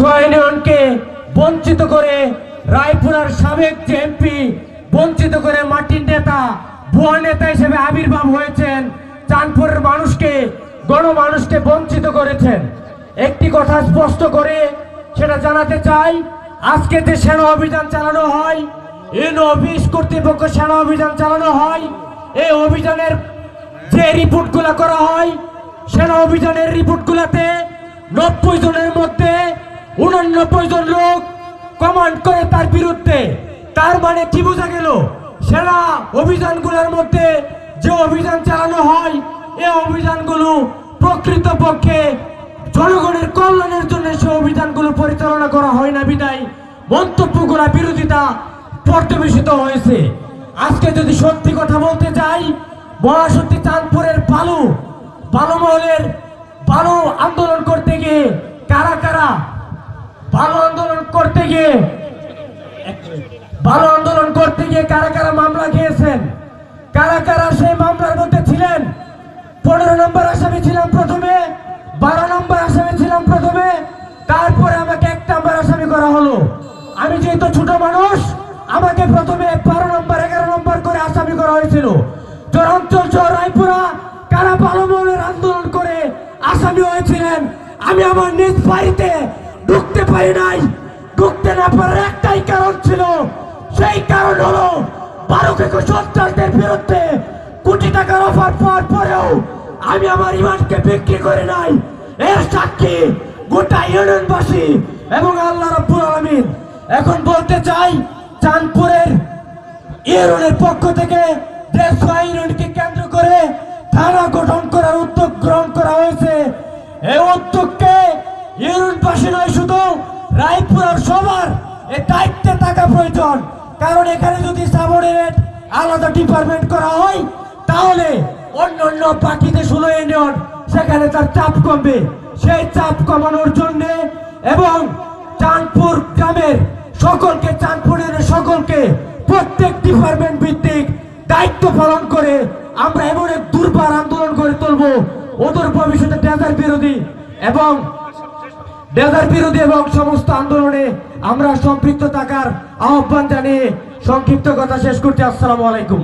সোয়াইনিয়নকে বঞ্চিত করে রায়পুরার সাবেক যে এমপি বঞ্চিত করে মাটির নেতা, ভুয়া নেতা হিসেবে আবির্ভাব হয়েছেন, চাঁদপুরের মানুষকে, গণমানুষকে বঞ্চিত করেছেন। একটি কথা স্পষ্ট করে সেটা জানাতে চাই, আজকে যে সেনা অভিযান চালানো হয় ইন অফিস কর্তৃপক্ষ সেনা অভিযান চালানো হয়, এই অভিযানের যে রিপোর্টগুলো করা হয়, সেনা অভিযানের রিপোর্টগুলোতে নব্বই জনের মধ্যে উনানব্বই জন লোক কমান্ড করে তার বিরুদ্ধে। তার মানে কি বোঝা গেল? সেনা অভিযানগুলোর মধ্যে যে অভিযান চালানো হয় এই অভিযানগুলো প্রকৃতপক্ষে জনগণের কল্যাণের জন্য সে অভিযানগুলো পরিচালনা করা হয় না বিদায়। মন্তব্যগুলা বিরোধিতা পর্যবেসিত হয়েছে। আজকে যদি সত্যি কথা বলতে চাই মহাসত্যি চাঁদপুরের বালু বালু মহলের বালু আন্দোলন করতে গিয়ে কারা কারা বালু আন্দোলন করতে গিয়ে, ভালো আন্দোলন করতে গিয়ে কারা কারা মামলা খেয়েছেন? কারা কারা সেই মামলার মধ্যে ছিলেন? পনেরো নম্বর আসামি ছিলাম প্রথমে, বারো নম্বর আসামি ছিলাম প্রথমে, তারপরে আমাকে এক নম্বর আসামি করা হলো। আমি যেহেতু ছোট মানুষ, আমাকে প্রথমে বারো নম্বর, এগারো নম্বর করে আসামি করা হয়েছিল। চরাঞ্চল সহ রায়পুরা, কারা পালমনের আন্দোলন করে আসামি হয়েছিলেন, আমি আমার নিজ বাড়িতে ঢুকতে পারি নাই। ঢুকতে না পারার একটাই কারণ ছিল, সেই কারণ হলো বারো কেকো সন্ত্রাসদের বিরুদ্ধে কোটি টাকার অফার পাওয়ার পরেও আমি আমার ইমানকে বিক্রি করে নাই। এর সাক্ষী গোটা ইউনিয়নবাসী এবং আল্লাহ রাব্বুল আলামিন। এখন বলতে চাই, চাঁদপুরের ইউনিয়নের পক্ষ থেকে দেশ ইউনিয়নকে কেন্দ্র করে থানা গঠন করার উদ্যোগ গ্রহণ করা হয়েছে। এই উদ্যোগকে ইউনিয়নবাসী নয়, শুধু রায়পুরের সবার এই দায়িত্বে থাকা প্রয়োজন। কারণ এখানে যদি সাবঅর্ডিনেট আলাদা ডিপার্টমেন্ট করা হয়, তাহলে অন্য অন্য বাকিতে ষোলো ইউনিয়ন সেখানে তার চাপ কমবে। সেই চাপ কমানোর জন্য এবং চাঁদপুর গ্রামের সকলকে, চাঁদপুরের সকলকে প্রত্যেক ডিপার্টমেন্ট ভিত্তিক দায়িত্ব পালন করে আমরা এমন এক দুর্বার আন্দোলন করে তুলব। ওদের ভবিষ্যতে ডেজার বিরোধী এবং ডেজার বিরোধী এবং সমস্ত আন্দোলনে আমরা সম্পৃক্ত থাকার আহ্বান জানিয়ে সংক্ষিপ্ত কথা শেষ করতে আসসালামু আলাইকুম।